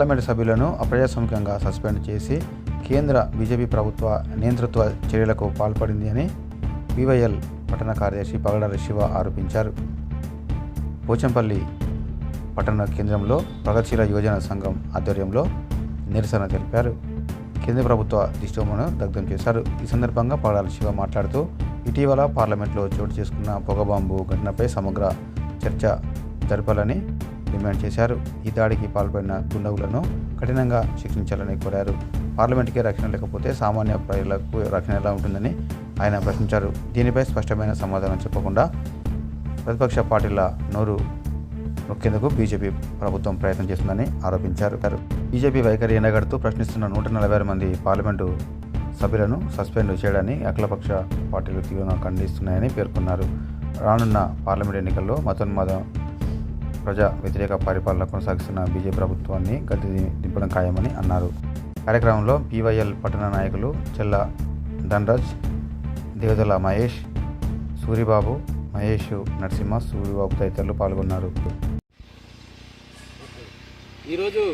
Parliament సభ్యులను అప్రజాస్వామికంగా suspend చేసి కేంద్ర బీజేపీ ప్రభుత్వ నియంతృత్వ చర్యలకు పాల్పడింది అని వివైఎల్ పట్టణ కార్యదర్శి పగడాల శివ ఆరోపించారు. పోచంపల్లి పట్టణ కేంద్రంలో ప్రగతిశీల యువజన సంఘం ఆధ్వర్యంలో నిరసన తెలిపారు. కేంద్ర ప్రభుత్వ దిష్టోమను దగ్ధం చేశారు. ఈ సందర్భంగా పగడాల శివ మాట్లాడుతూ ఇటీవల పార్లమెంట్లో చోటు చేసుకున్న పొగబాంబు ఘటనపై సమగ్ర చర్చ జరపాలని డిమాండ్ చేశారు. ఈ దాడికి పాల్పడిన దుండగులను కఠినంగా శిక్షించాలని కోరారు. పార్లమెంటుకే రక్షణ లేకపోతే సామాన్య ప్రజలకు రక్షణ ఎలా ఉంటుందని ఆయన ప్రశ్నించారు. దీనిపై స్పష్టమైన సమాధానం చెప్పకుండా ప్రతిపక్ష పార్టీల నోరు నొక్కేందుకు బీజేపీ ప్రభుత్వం ప్రయత్నం చేస్తుందని ఆరోపించారు. బీజేపీ వైఖరి ఎండగడుతూ ప్రశ్నిస్తున్న నూట నలభై ఆరు మంది పార్లమెంటు సభ్యులను సస్పెండ్ చేయడాన్ని అఖిలపక్ష పార్టీలు తీవ్రంగా ఖండిస్తున్నాయని పేర్కొన్నారు. రానున్న పార్లమెంట్ ఎన్నికల్లో మతోన్మాదం ప్రజా వ్యతిరేక పరిపాలన కొనసాగిస్తున్న బీజేపీ ప్రభుత్వాన్ని గతి దింపడం ఖాయమని అన్నారు. కార్యక్రమంలో పీవైఎల్ పట్టణ నాయకులు చెల్ల ధనరాజ్ దేవదల మహేష్ సూరిబాబు మహేష్ నరసింహ సూరిబాబు తదితరులు పాల్గొన్నారు. ఈరోజు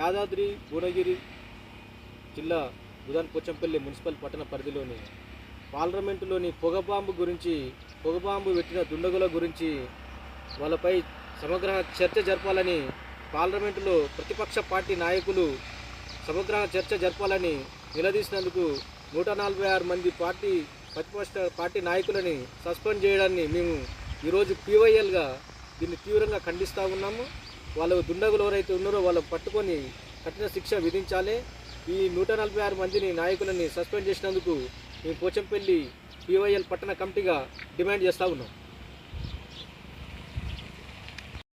యాదాద్రి భువనగిరి జిల్లా ఉదాన్ పోచంపల్లి మున్సిపల్ పట్టణ పరిధిలోని పార్లమెంటులోని పొగబాంబు గురించి పొగబాంబు పెట్టిన దుండగుల గురించి వాళ్ళపై సమగ్ర చర్చ జరపాలని పార్లమెంటులో ప్రతిపక్ష పార్టీ నాయకులు సమగ్ర చర్చ జరపాలని నిలదీసినందుకు నూట నలభై ఆరు మంది పార్టీ ప్రతిపక్ష పార్టీ నాయకులని సస్పెండ్ చేయడాన్ని మేము ఈరోజు పీవైఎల్గా దీన్ని తీవ్రంగా ఖండిస్తూ ఉన్నాము. వాళ్ళు దుండగులు ఎవరైతే ఉన్నారో వాళ్ళకు పట్టుకొని కఠిన శిక్ష విధించాలి. ఈ నూట నలభై ఆరు మందిని నాయకులని సస్పెండ్ చేసినందుకు మేము పోచంపల్లి పీవైఎల్ పట్టణ కమిటీగా డిమాండ్ చేస్తూ ఉన్నాం.